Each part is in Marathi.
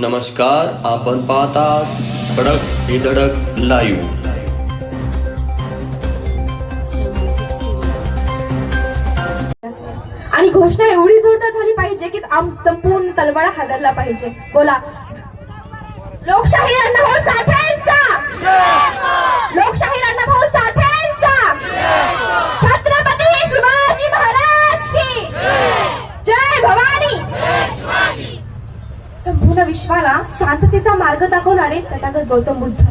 नमस्कार आपण पाहतात धडक हे धडक लाईव्ह आणि घोषणा एवढी जोरदार झाली पाहिजे की आम संपूर्ण तलवाडा हादरला पाहिजे. बोला. लोकशाही अण्णाभाऊ साठेंचा लोकशाही अण्णाभाऊ साठेंचा छत्रपती शिवाजी महाराज की जय भवानी संपूर्ण विश्वाला शांततेचा मार्ग दाखवणारे तथागत गौतम बुद्ध.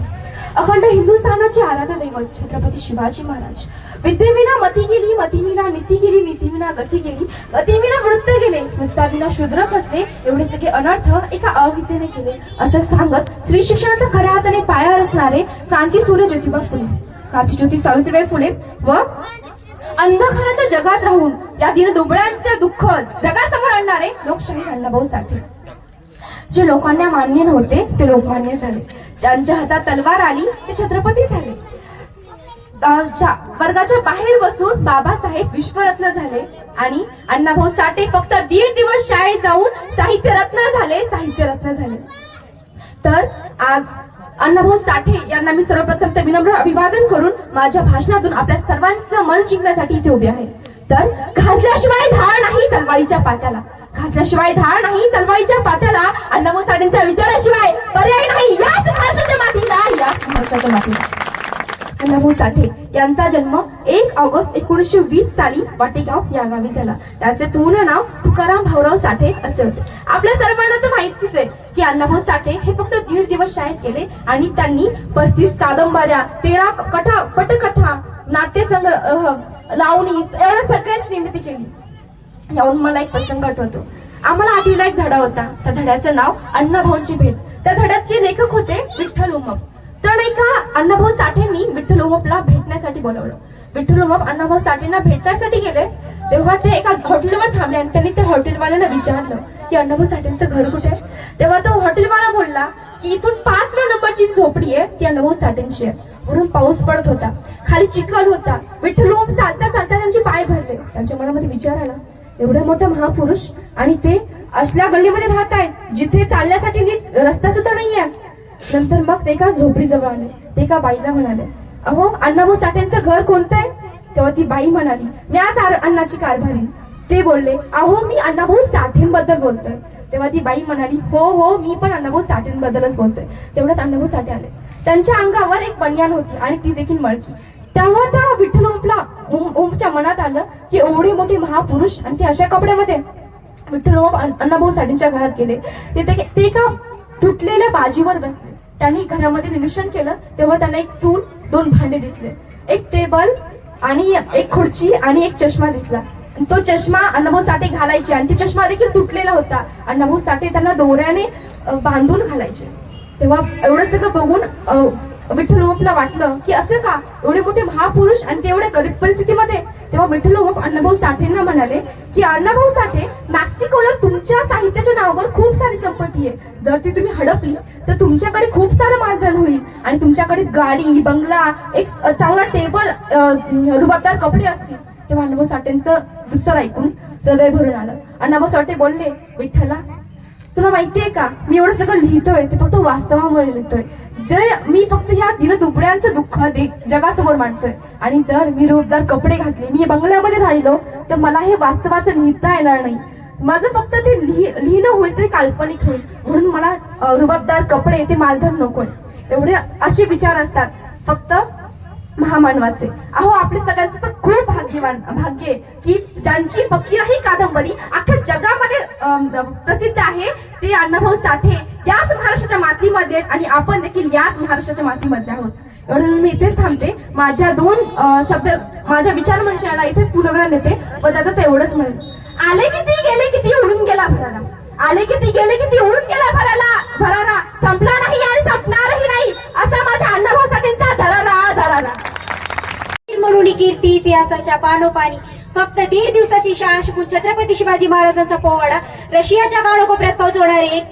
अखंड हिंदुस्थानाचे आराध्य दैवत छत्रपती शिवाजी महाराज. विद्येविना मती गेली मतीविना नीती गेली नीतीविना गती गेली गतीविना वृत्त गेले वृत्ताविना शूद्र कसले एवढे सगळे अनर्थ एका अविद्येने केले. असं सांगत स्त्री शिक्षणाचा खऱ्या हाताने पाया रचणारे क्रांती सूर्य ज्योतिबा फुले. क्रांतीज्योती सावित्रीबाई फुले व अंधकाराच्या जगात राहून या दिन दुबळ्यांचे दुःख जगासमोर आणणारे लोकशाही अण्णाभाऊ साठे. जे लोकांना मान्य नव्हते ते लोकमान्य झाले. ज्यांच्या हातात तलवार आली ते छत्रपती झाले. वर्गाच्या बाहेर बसून बाबासाहेब विश्वरत्न झाले आणि अण्णाभाऊ साठे फक्त दीड दिवस शाळेत जाऊन साहित्यरत्न झाले साहित्यरत्न झाले. तर आज अण्णाभाऊ साठे यांना मी सर्वप्रथम ते विनम्र अभिवादन करून माझ्या भाषणातून आपल्या सर्वांचं मन जिंकण्यासाठी इथे उभे आहे. तर घासल्याशिवाय धार नाही तलवारीच्या पात्याला. घासल्याशिवाय धार नाही तलवारीच्या महाराष्ट्राच्या मातीला अण्णाभाऊ साठे यांचा जन्म एक ऑगस्ट एकोणीसशे वीस साली वाटेगाव या गावी झाला. त्याचे पूर्ण नाव तुकाराम भाऊराव साठे असे होते. आपल्या सर्वांना तर माहितीच आहे की अण्णाभाऊ साठे हे फक्त दीड दिवस शाळेत गेले आणि त्यांनी पस्तीस कादंबऱ्या तेरा कथा पटकथा नाट्यसंग्रह लावणी एवढ्या सगळ्यांची निर्मिती केली. यावरून मला एक प्रसंग आठवतो. आम्हाला आठवीला एक धडा होता. त्या धड्याचं नाव अण्णाभाऊंची भेट. त्या धड्याचे लेखक होते विठ्ठल उमप. तर एका अण्णाभाऊ साठेंनी विठ्ठल उमपला भेटण्यासाठी बोलवलं. विठ्ठल उमप अण्णाभाऊ साठेंना भेटण्यासाठी गेले तेव्हा ते एका हॉटेलवर थांबले आणि त्यांनी त्या हॉटेलवाल्याला विचारलं की अण्णाभाऊ साठेंचं घर कुठे? आहे तेव्हा तो हॉटेलवाला बोलला की इथून पाचव्या नंबरची झोपडी आहे ती अण्णाभाऊ साठेंची आहे. वरून पाऊस पडत होता खाली चिखल होता. विठ्ठल उमप चालता चालता त्यांचे पाय भरले. त्यांच्या मनामध्ये विचार आला एवढा मोठा महापुरुष आणि ते असल्या गल्लीमध्ये राहत आहेत जिथे चालण्यासाठी नीट रस्ता सुद्धा नाहीये. नंतर मग ते एका झोपडीजवळ आले. ते एका बाईला म्हणाले अहो अण्णाभाऊ साठेंचं घर कोणतं आहे तेव्हा ती बाई म्हणाली मी आज अण्णाची कारभारी ते बोलले अहो मी अण्णाभाऊ साठेंबद्दल बोलतोय. तेव्हा ती बाई म्हणाली हो हो मी पण अण्णाभाऊ साठेंबद्दलच बोलतोय. तेवढ्यात अण्णाभाऊ साठे आले. त्यांच्या अंगावर एक बनियान होती आणि ती देखील मळकी. तेव्हा त्या विठ्ठल ओमला ओम- ओमच्या मनात आलं की एवढे मोठे महापुरुष आणि ते अशा कपड्यामध्ये विठ्ठल ओम अण्णाभाऊ साठेंच्या घरात गेले. ते ते एका तुटलेल्या बाजीवर बसले. त्यांनी घरामध्ये निरीक्षण केलं तेव्हा त्यांना एक चूल दोन भांडे दिसले. एक टेबल आणि एक खुर्ची आणि एक चष्मा दिसला. तो चष्मा अण्णाभाऊ साठे घालायचे आणि ते चष्मा देखील तुटलेला होता. अण्णाभाऊ साठे त्यांना दोऱ्याने बांधून घालायचे. तेव्हा एवढं सगळं बघून विठ्ठल ओमला वाटलं की असं का? एवढे मोठे महापुरुष आणि ते एवढ्या गरीब परिस्थितीमध्ये? तेव्हा विठ्ठल ओम अण्णाभाऊ साठेंना म्हणाले की अण्णाभाऊ साठे मॅक्सिकोला तुमच्या साहित्याच्या नावावर खूप सारी संपत्ती आहे. जर ती तुम्ही हडपली तर तुमच्याकडे खूप सारं मानधन होईल आणि तुमच्याकडे गाडी बंगला एक चांगला टेबल रुबाबदार कपडे असतील. तेव्हा अण्णाभाऊ साठेंचं उत्तर ऐकून हृदय भरून आलं. अण्णाभाऊ साठे बोलले विठ्ठला तुला माहितीये का? मी एवढं सगळं लिहितोय ते फक्त वास्तवामुळे लिहितोय. जे मी फक्त ह्या दिनदुबळ्यांचं दुःख दे जगासमोर मांडतोय. आणि जर मी रोबदार कपडे घातले मी बंगल्यामध्ये राहिलो तर मला हे वास्तवाचं लिहिता येणार नाही. माझं फक्त ते लिहि लिहिणं होईल ते काल्पनिक होईल. म्हणून मला रुबाबदार कपडे ते मालधन नकोय. एवढे असे विचार असतात. फक्त महामानवाचे. अहो आपले सगळ्यांचं तर खूप भाग्यवान भाग्य की ज्यांची फकीर ही कादंबरी अख्ख्या जगामध्ये प्रसिद्ध आहे ते अण्णाभाऊ साठे याच महाराष्ट्राच्या मातीमध्ये आहेत आणि आपण देखील याच महाराष्ट्राच्या मातीमध्ये आहोत. एवढं मी इथेच थांबते. माझ्या दोन शब्द माझ्या विचार मंचाला इथेच पुनर्वरण देते व त्याचं तेवढंच म्हणेल आले किती गेले किती उडून गेला भराला आले किती गेले किती उडून गेला भराला भरारा. संपला नाही आणि संपणारही नाही असा माझ्या अण्णाभाऊ साठेंचा धरारा धरारा म्हणून कीर्ती इतिहासाच्या पानोपानी फक्त दीड दिवसाची शाळा शिकून छत्रपती शिवाजी महाराजांचा पोवाडा रशियाच्या काळोकोपऱ्यात पोहोचवणारे एक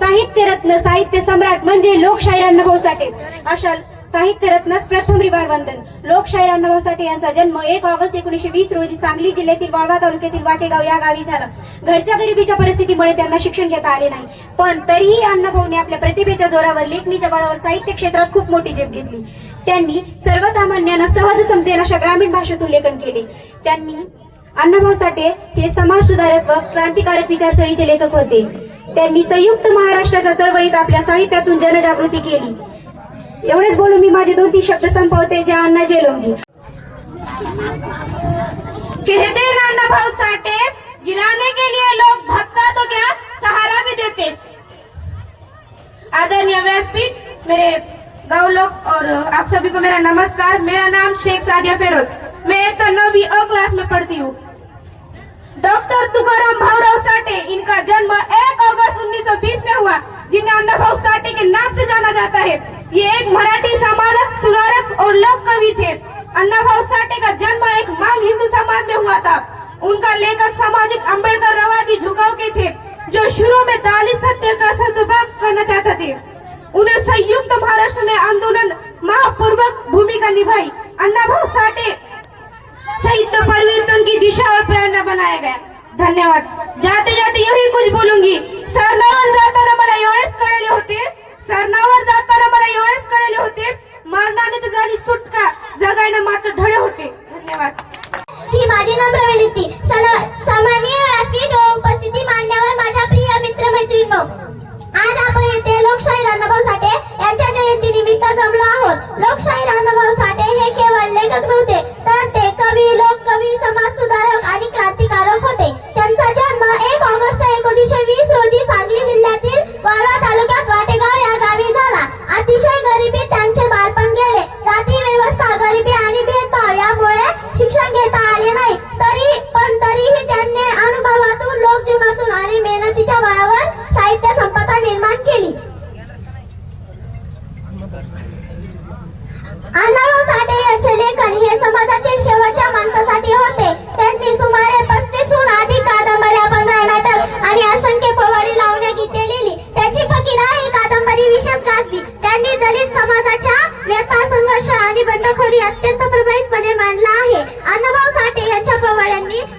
साहित्य रत्न साहित्य सम्राट म्हणजे लोकशाहीर अण्णाभाऊ साठे अशा साहित्य रत्नस प्रथम रिवार वंदन. लोकशाहीर अण्णाभाऊ साठे यांचा जन्म एक ऑगस्ट एकोणीशे वीस रोजी सांगली जिल्ह्यातील वाळवा तालुक्यातील वाटेगाव या गावी झाला. घरच्या गरिबीच्या परिस्थितीमुळे त्यांना शिक्षण घेता आले नाही. पण तरीही अण्णाभाऊने आपल्या प्रतिभेच्या जोरावर लेखणीच्या बळावर साहित्य क्षेत्रात खूप मोठी झेप घेतली. त्यांनी सर्वसामान्यांना सहज समजेल अशा ग्रामीण भाषेतून लेखन केले. त्यांनी अण्णाभाऊ साठे हे समाज सुधारक व क्रांतिकारक विचारसरणीचे लेखक होते. त्यांनी संयुक्त महाराष्ट्राच्या चळवळीत आपल्या साहित्यातून जनजागृती केली. एवढेच बोलून मी माझे दोन तीन शब्द संपवते जे अण्णा जेलोमजी. कहते हैं नाना भाव साटे गिराने के लिए लोग धक्का तो क्या? सहारा भी देते। आदरणीय व्यासपीठ मेरे गाँव लोग और आप सभी को मेरा नमस्कार। मेरा नाम शेख सादिया फेरोज। मैं एक नौवीं अ क्लास में पढ़ती हूँ। डॉक्टर तुकाराम भावराव साठे, इनका जन्म 1 अगस्त 1920 में हुआ, जिन्हें अण्णा भाव साठे के नाम से जाना जाता है। ये एक मराठी समाजक, सुधारक और लोक कवि थे। अण्णा भाव साठे का जन्म एक मांग हिंदू समाज में हुआ था। उनका लेखक सामाजिक अंबेडकर रवादी झुकाव के थे, जो शुरू में दलित सत्य का सदभाव करना चाहते थे। उन्हें संयुक्त महाराष्ट्र में आंदोलन महापूर्वक भूमिका निभाई। अन्ना भाव साठे। सहित परिवर्तन की दिशा और प्रेरणा बनाया गया। धन्यवाद। जाते जाते यही कुछ बोलूंगी।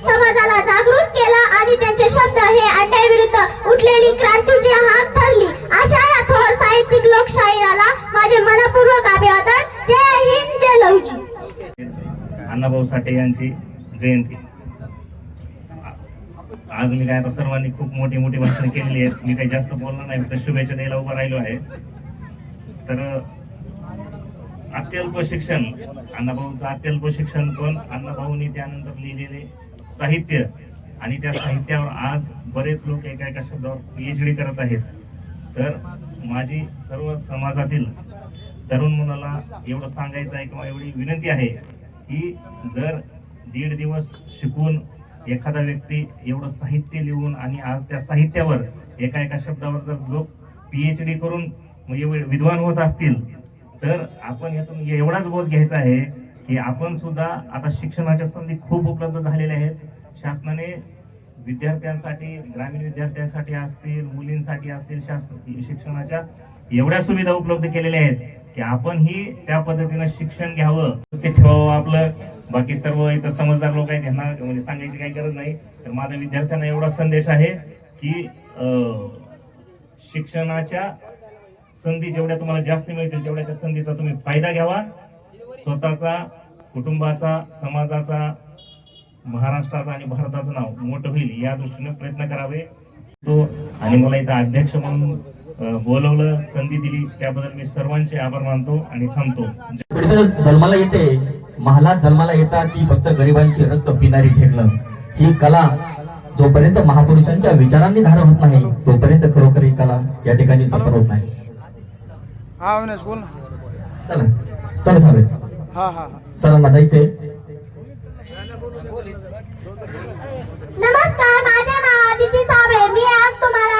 समाजाला जागृत केला आणि त्यांचे शब्द हे अन्यायाविरुद्ध उठलेली क्रांतीची हात ठरली अशा या थोर साहित्यिक लोकशाहीराला माझे मनपूर्वक अभिवादन. जय हिंद जय लवजी अण्णाभाऊ साठे यांची जयंती. आज मी काय आता सर्वांनी खूप मोठी मोठी भाषणं केलेली आहेत. मी काही जास्त बोलणार नाही फक्त शुभेच्छा द्यायला उभा राहिलो आहे. तर अत्यल्प शिक्षण अण्णाभाऊंचं अत्यल्प शिक्षण पण अण्णाभाऊनी त्यानंतर लिहिलेले साहित्य. आणि त्या साहित्यावर आज बरेच लोक एका एका शब्दावर पी एच डी करत आहेत. तर माझी सर्व समाजातील तरुण मुलाला एवढं सांगायचं आहे किंवा एवढी विनंती आहे की जर दीड दिवस शिकून एखादा व्यक्ती एवढं साहित्य लिहून आणि आज त्या साहित्यावर एका एका शब्दावर जर लोक पी एच डी करून विद्वान होत असतील तर आपण यातून एवढाच बोध घ्यायचा आहे की आपण सुद्धा आता शिक्षणाच्या संधी खूप उपलब्ध झालेल्या आहेत. शासनाने विद्यार्थ्यांसाठी ग्रामीण विद्यार्थ्यांसाठी असतील मुलींसाठी असतील शासन शिक्षणाच्या एवढ्या सुविधा उपलब्ध केलेल्या आहेत की आपण ही त्या पद्धतीनं शिक्षण घ्यावं ते ठेवावं आपलं. बाकी सर्व इथं समजदार लोक आहेत यांना म्हणजे सांगायची काही गरज नाही. तर माझा विद्यार्थ्यांना एवढा संदेश आहे की शिक्षणाच्या संधी जेवढ्या तुम्हाला जास्त मिळतील तेवढ्या त्या संधीचा तुम्ही फायदा घ्यावा. स्वतःचा कुटुंबाचा समाजाचा महाराष्ट्राचं आणि भारताचं नाव मोठं होईल या दृष्टीने प्रयत्न करावे. तो आणि मला इथं अध्यक्ष म्हणून बोलवलं संधी दिली त्याबद्दल मी सर्वांचे आभार मानतो आणि थांबतो. जन्माला येते महालात जन्माला येतात ती फक्त गरिबांची रक्त पिणारी ठेकणं. ही कला जोपर्यंत महापुरुषांच्या विचारांनी धारण होत नाही तोपर्यंत खरोखर ही कला या ठिकाणी संपन्न होत नाही. चला. चला साहेब. सरांना जायचंय. नमस्कार माझ्या नाव अदिती साबळे. मी आज तुम्हाला